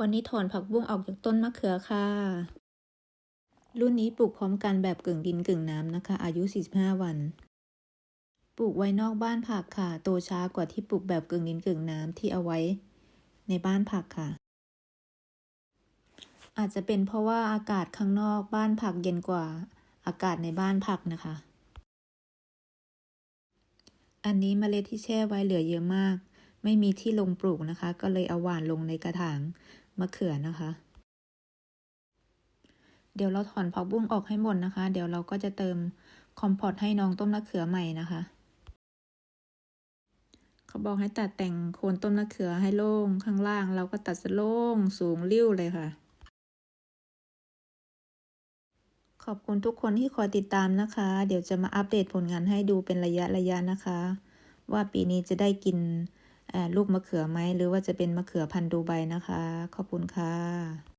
วันนี้ถอนผักบุ้งออกจากต้นมะเขือค่ะ รุ่นนี้ปลูกพร้อมกันแบบกึ่งดินกึ่งน้ำนะคะ อายุ 45 วัน ปลูกไว้นอกบ้านผักค่ะ โตช้ากว่าที่ปลูกแบบกึ่งดินกึ่งน้ำที่เอาไว้ในบ้านผักค่ะ อาจจะเป็นเพราะว่าอากาศข้างนอกบ้านผักเย็นกว่าอากาศในบ้านผักนะคะ อันนี้เมล็ดที่แช่ไว้เหลือเยอะมาก ไม่มีที่ลงปลูกนะคะ ก็เลยเอาหว่านลงในกระถาง มะเขือนะคะ เดี๋ยวเราถอนผักบุ้งออกให้หมดนะคะ เดี๋ยวเราก็จะเติมคอมพอตให้น้องต้นมะเขือใหม่นะคะ เขาบอกให้ตัดแต่งโคนต้นมะเขือให้โล่งข้างล่าง เราก็ตัดสโล่งสูงริ้วเลยค่ะ ขอบคุณทุกคนที่คอยติดตามนะคะ เดี๋ยวจะมาอัปเดตผลงานให้ดูเป็นระยะระยะนะคะ ว่าปีนี้จะได้กิน ลูกมะเขือไหมหรือว่าจะเป็นมะเขือพันธุ์ดูใบนะคะ ขอบคุณค่ะ